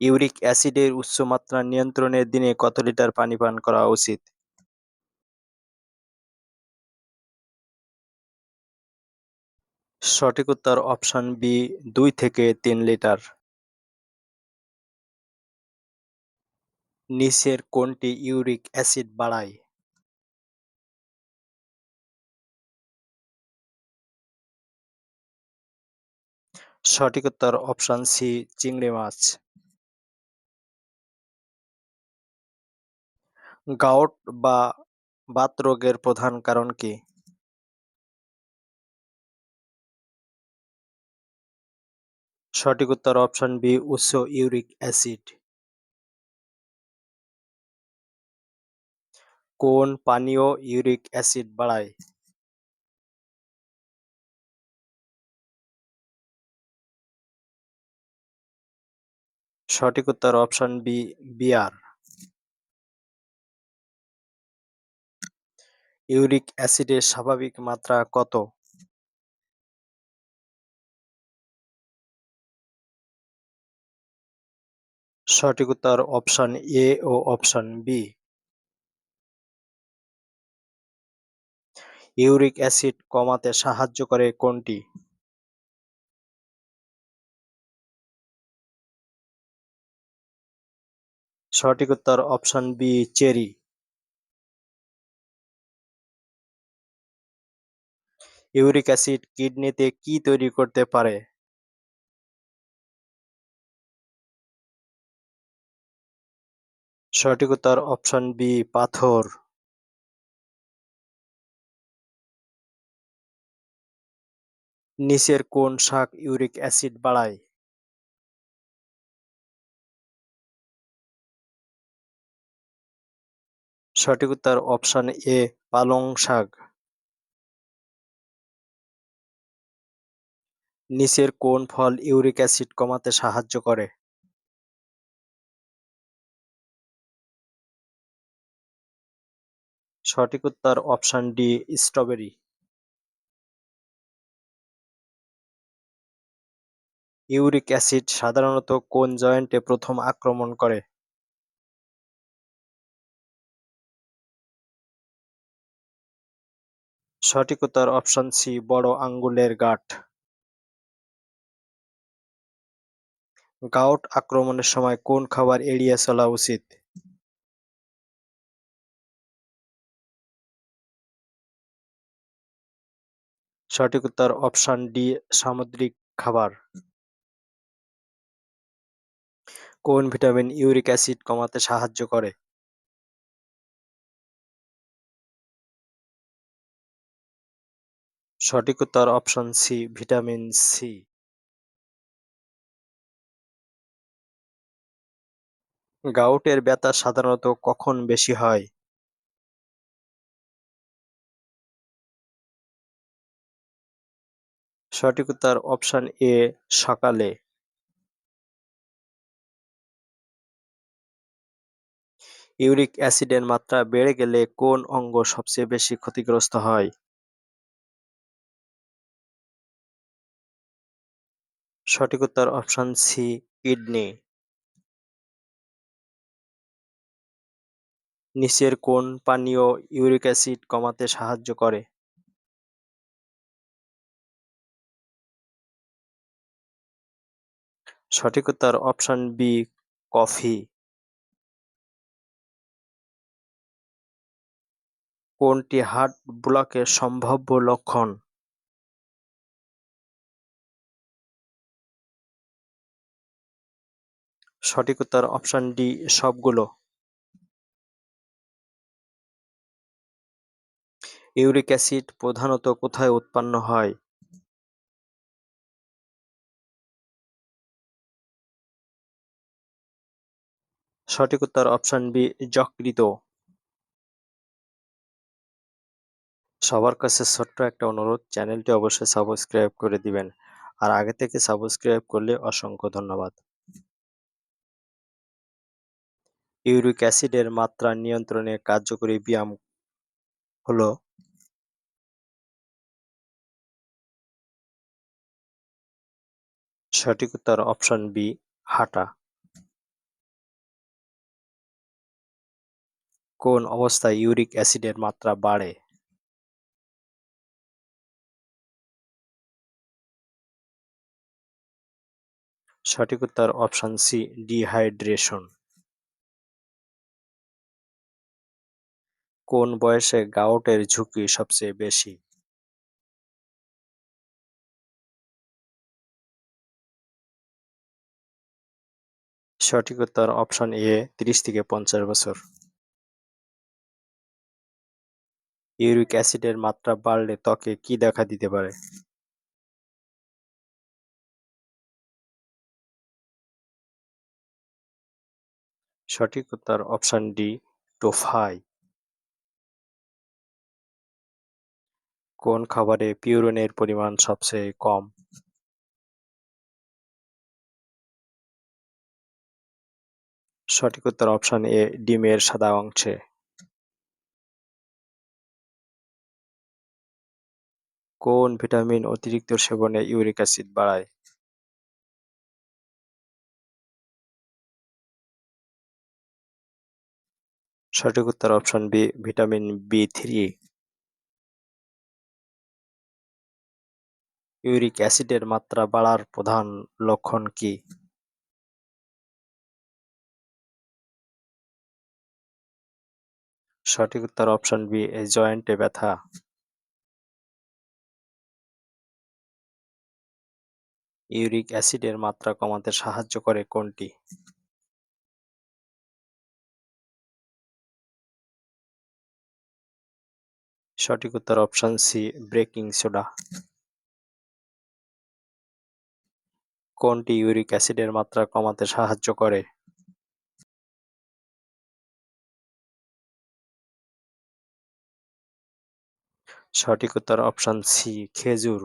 Uric অ্যাসিডের উচ্চ মাত্রা নিয়ন্ত্রণে দিনে কত লিটার পানি পান করা উচিত? সঠিক উত্তর অপশন বি, দুই থেকে তিন লিটার। নিচের কোনটি ইউরিক অ্যাসিড বাড়ায়? সঠিক উত্তর অপশন সি, চিংড়ি মাছ। গাউট বা বাত রোগের প্রধান কারণ কি? সঠিক উত্তর অপশন বি, উচ্চ ইউরিক অ্যাসিড। কোন পানীয় ইউরিক অ্যাসিড বাড়ায়? সঠিক উত্তর অপশন বি, বিয়ার। ইউরিক অ্যাসিডের স্বাভাবিক মাত্রা কত? সঠিক উত্তর অপশন এ ও অপশন বি। ইউরিক অ্যাসিড কমাতে সাহায্য করে কোনটি? সঠিক উত্তর option B, cherry. Uric acid কিডনিতে কি তৈরি করতে পারে? সঠিক উত্তর অপশন বি, পাথর। নিচের কোন শাক ইউরিক অ্যাসিড বাড়ায়? সঠিক উত্তর অপশন এ, পালং শাক। নিচের কোন ফল ইউরিক অ্যাসিড কমাতে সাহায্য করে? সঠিক উত্তর option D, strawberry. Uric acid সাধারণত কোন জয়েন্টে প্রথম আক্রমণ করে? সঠিক উত্তর অপশন সি, বড় আঙ্গুলের গাঁট। গাউট আক্রমণের সময় কোন খাবার এড়িয়ে চলা উচিত? সঠিক উত্তর অপশন ডি, সামুদ্রিক খাবার। কোন ভিটামিন ইউরিক অ্যাসিড কমাতে সাহায্য করে? সঠিক উত্তর অপশন সি, ভিটামিন সি। গাউটের ব্যথা সাধারণত কখন বেশি হয়? সঠিক উত্তর অপশন এ, সকালে। ইউরিক অ্যাসিডের মাত্রা বেড়ে গেলে কোন অঙ্গ সবচেয়ে বেশি ক্ষতিগ্রস্ত হয়? সঠিক উত্তর অপশন সি, কিডনি। নিচের কোন পানীয় ইউরিক অ্যাসিড কমাতে সাহায্য করে। সঠিক উত্তর অপশন বি, কফি। কোনটি হার্ট ব্লকের সম্ভাব্য লক্ষণ। সঠিক উত্তর অপশন ডি, সবগুলো। ইউরিক অ্যাসিড প্রধানত কোথায় উৎপন্ন হয়? সঠিক উত্তর অপশন বি যকৃত সবার কাছে ছোট্ট একটা অনুরোধ, চ্যানেলটি অবশ্যই সাবস্ক্রাইব করে দিবেন। আর আগে থেকে সাবস্ক্রাইব করলে অসংখ্য ধন্যবাদ। ইউরিক অ্যাসিডের মাত্রা নিয়ন্ত্রণে কার্যকরী ব্যায়াম হলো সঠিক উত্তর অপশন বি, হাঁটা। কোন অবস্থায় ইউরিক অ্যাসিডের মাত্রা বাড়ে? সঠিক উত্তর অপশন সি, ডিহাইড্রেশন কোন বয়সে গাউটের ঝুঁকি সবচেয়ে বেশি সঠিক উত্তর অপশন এ ত্রিশ থেকে পঞ্চাশ বছর। ইউরিক অ্যাসিডের মাত্রা বাড়লে ত্বকে কি দেখা দিতে পারে? সঠিক উত্তর অপশন ডি টোফাই। কোন খাবারে পিউরিনের পরিমাণ সবচেয়ে কম? সঠিক উত্তর অপশন এ ডিমের সাদা অংশে। কোন ভিটামিন অতিরিক্ত সেবনে ইউরিক অ্যাসিড বাড়ায়? সঠিক উত্তর option B vitamin B three uric অ্যাসিডের মাত্রা বাড়ার প্রধান লক্ষণ কি? সঠিক উত্তর অপশন বি, এই জয়েন্টে ব্যথা। ইউরিক অ্যাসিডের মাত্রা কমাতে সাহায্য করে কোনটি? সঠিক উত্তর অপশন সি, ব্রেকিং সোডা। কোনটি ইউরিক অ্যাসিডের মাত্রা কমাতে সাহায্য করে? সঠিক উত্তর অপশন সি খেজুর।